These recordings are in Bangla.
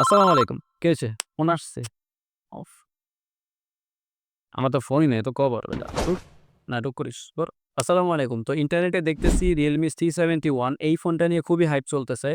আসসালামু আলাইকুম। কে হয়েছে? ফোন আসছে। অফ। আমার তো ফোনই নেই, তো কবার নাটক করিস বর আসসালামু আলাইকুম। তো ইন্টারনেটে দেখতেছি রিয়েলমি সি সেভেন্টি ওয়ান এই ফোনটা নিয়ে খুবই হাইপ চলতেছে।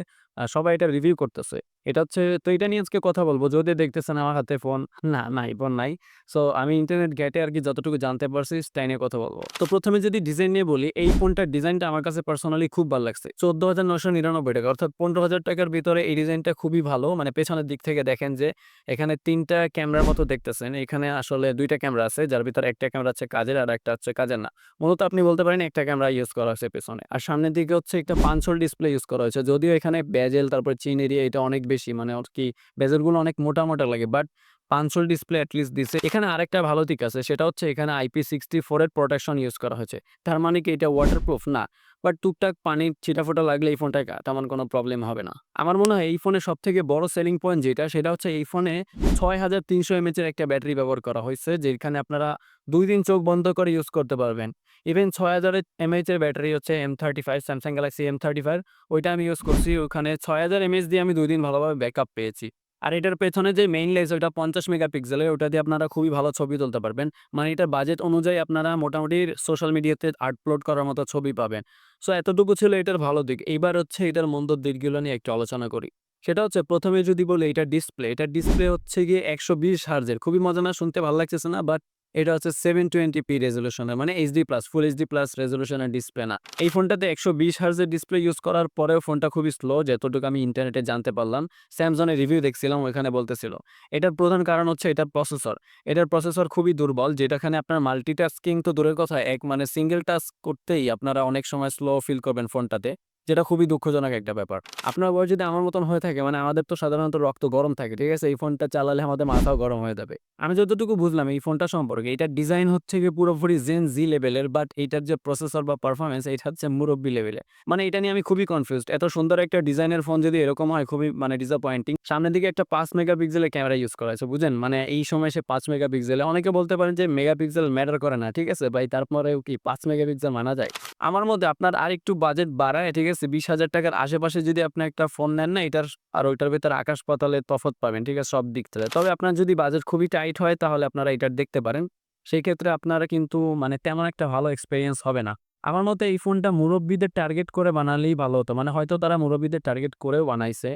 সবাই এটা রিভিউ করতেছে। এটা হচ্ছে, তো এটা নিয়ে আজকে কথা বলব। যদি দেখতেছেন আমার হাতে ফোন না, নাই ফোন নাই। সো আমি ইন্টারনেট ঘেটে আর কি যতটুকু জানতে পারছি, তাই নিয়ে কথা বলব। তো প্রথমে যদি ডিজাইন নিয়ে বলি, এই ফোনটার ডিজাইনটা আমার কাছে পার্সোনালি খুব ভালো লাগছে। চোদ্দ হাজার নশো নিরানব্বই টাকা, অর্থাৎ পনেরো হাজার টাকার ভিতরে এই ডিজাইনটা খুবই ভালো। মানে পেছনের দিক থেকে দেখেন যে, এখানে তিনটা ক্যামেরার মতো দেখতেছেন। এখানে আসলে দুইটা ক্যামেরা আছে, যার ভিতরে একটা ক্যামেরা হচ্ছে কাজের আর একটা হচ্ছে কাজের না। মূলত আপনি বলতে পারেন একটা ক্যামেরা ইউজ করা হয়েছে পেছনে। আর সামনের দিকে হচ্ছে একটা পাঁচশোল ডিসপ্লে ইউজ করা হয়েছে। যদিও এখানে ব্যাজেল, তারপর চিনেরি এরিয়া এটা অনেক বেশি। মানে আর কি বেজেলগুলো অনেক মোটা মোটা লাগে। বাট পাঁচশোল ডিসপ্লে অ্যাটলিস্ট দিছে। এখানে আরেকটা ভালো দিক আছে, সেটা হচ্ছে এখানে আইপি সিক্সটি ফোরের প্রোটেকশন ইউজ করা হয়েছে। তার মানে কি এটা ওয়াটারপ্রুফ না। বাট টুকটাক পানির ছিটাফোটা লাগলে এই ফোনটায় তেমন কোনো প্রবলেম হবে না। আমার মনে হয় এই ফোনে সব থেকে বড় সেলিং পয়েন্ট যেটা, সেটা হচ্ছে এই ফোনে ছয় হাজার তিনশো এমএচের একটা ব্যাটারি ব্যবহার করা হয়েছে, যেখানে আপনারা দুই দিন চোখ বন্ধ করে ইউজ করতে পারবেন। ইভেন ছয় হাজার এমএচের ব্যাটারি হচ্ছে M thirty five Samsung Galaxy M thirty five ওইটা আমি ইউজ করছি। ওখানে ছয় হাজার এমএচ দিয়ে আমি দুই দিন ভালোভাবে ব্যাকআপ পেয়েছি। আর এটার পেছনে যে মেইন লেস ওটা পঞ্চাশ মেগাপিক্সেলের ওটা দিয়ে আপনারা খুবই ভালো ছবি তুলতে পারবেন। মানে এটার বাজেট অনুযায়ী আপনারা মোটামুটি সোশ্যাল মিডিয়াতে আপলোড করার মতো ছবি পাবেন। সো এতটুকু ছিল এটার ভালো দিক। এইবার হচ্ছে এটার মন্দ দিকগুলো নিয়ে একটু আলোচনা করি। সেটা হচ্ছে প্রথমে যদি বলি এটা ডিসপ্লে এটা ডিসপ্লে হচ্ছে গিয়ে একশো বিশ হার্জের খুবই মজা না, শুনতে ভালো লাগতেছে না বাট এটা হচ্ছে সেভেন টোয়েন্টি পি রেজলিউশনের মানে HD plus full HD plus রেজলিউশনের display না। এই ফোনটাতে একশো বিশ হার্জের ডিসপ্লে ইউজ করার পরেও ফোনটা খুবই স্লো যতটুকু আমি ইন্টারনেটে জানতে পারলাম। স্যামসংয়ের রিভিউ দেখছিলাম, ওইখানে বলতেছিল। এটার প্রধান কারণ হচ্ছে এটার প্রসেসর এটার প্রসেসর খুবই দুর্বল, যেটাখানে আপনার মাল্টিটাস্কিং তো দূরের কথা, এক মানে সিঙ্গেল টাস্ক করতেই আপনারা অনেক সময় স্লো ফিল করবেন ফোনটাতে। যেটা খুবই দুঃখজনক একটা ব্যাপার। আপনার বয়স যদি আমার মতন হয়ে থাকে মানে আমাদের তো সাধারণত রক্ত গরম থাকে, ঠিক আছে? এই ফোনটা চালালে আমাদের মাথাও গরম হয়ে যাবে। আমি যতটুকু বুঝলাম, এই ফোনটা সম্পর্কে, এটার ডিজাইন হচ্ছে গিয়ে পুরোপুরি জেন জি লেভেলের বাট এইটার যে প্রসেসর বা পারফরমেন্স এটা হচ্ছে মুরব্বী লেভেলে মানে এটা নিয়ে আমি খুবই কনফিউজ এত সুন্দর একটা ডিজাইনের ফোন যদি এরকম হয়, খুবই মানে ডিসঅ্যাপয়েন্টিং সামনের দিকে একটা পাঁচ মেগাপিক্সেলের ক্যামেরা ইউজ করা হয়েছে, বুঝেন? মানে এই সময় সে পাঁচ মেগাপিক্সেলে অনেকে বলতে পারেন যে মেগাপিক্সেল ম্যাটার করে না, ঠিক আছে? ভাই, তারপরেও কি পাঁচ মেগাপিক্সেল মানা যায়? আমার মধ্যে আপনার আর একটু বাজেট বাড়ায়, ঠিক আছে? বিশ হাজার টাকার আশেপাশে যদি আপনি একটা ফোন নেন না, এটার আর ওইটার ভেতর আকাশ পাতালে তফত পাবেন, ঠিক আছে? সব দিক থেকে। তবে আপনার যদি বাজেট খুবই টাইট হয়, তাহলে আপনারা এটার দেখতে পারেন। সেই ক্ষেত্রে আপনারা কিন্তু মানে তেমন একটা ভালো এক্সপিরিয়েন্স হবে না। আমার মতে এই ফোনটা মুরব্বীদের টার্গেট করে বানালেই ভালো হতো। মানে হয়তো তারা মুরব্বীদের টার্গেট করেও বানাইছে।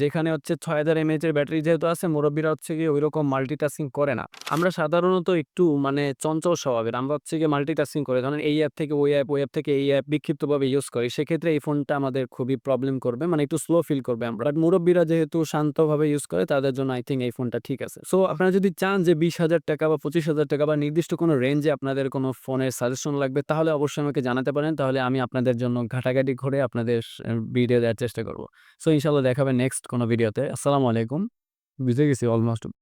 যেখানে হচ্ছে ছয় হাজার এমএচ এর ব্যাটারি যেহেতু আছে, মুরব্বীরা হচ্ছে গিয়ে ওইরকম মাল্টিটাস্কিং করে না। আমরা সাধারণত একটু মানে চঞ্চল স্বভাবের, আমরা হচ্ছে গিয়ে মাল্টিটাস্কিং করে। ধরেন এই অ্যাপ থেকে ওই অ্যাপ ওই অ্যাপ থেকে এই অ্যাপ বিক্ষিপ্তভাবে ইউজ করি, সেক্ষেত্রে এই ফোনটা আমাদের খুবই প্রবলেম করবে মানে একটু স্লো ফিল করবে আমরা। বাট মুরব্বীরা যেহেতু শান্তভাবে ইউজ করে, তাদের জন্য আই থিঙ্ক এই ফোনটা ঠিক আছে। সো আপনারা যদি চান যে বিশ হাজার টাকা বা পঁচিশ হাজার টাকা বা নির্দিষ্ট কোনো রেঞ্জে আপনাদের কোনো ফোনের সাজেশন লাগবে, তাহলে অবশ্যই আমাকে জানাতে পারেন, তাহলে আমি আপনাদের জন্য ঘাটাঘাটি করে আপনাদের ভিডিও দেওয়ার চেষ্টা করব। সো ইনশাল্লাহ দেখাবে নেক্সট কোনো ভিডিওতে আসসালামু আলাইকুম। বুঝে গেছি অলমোস্ট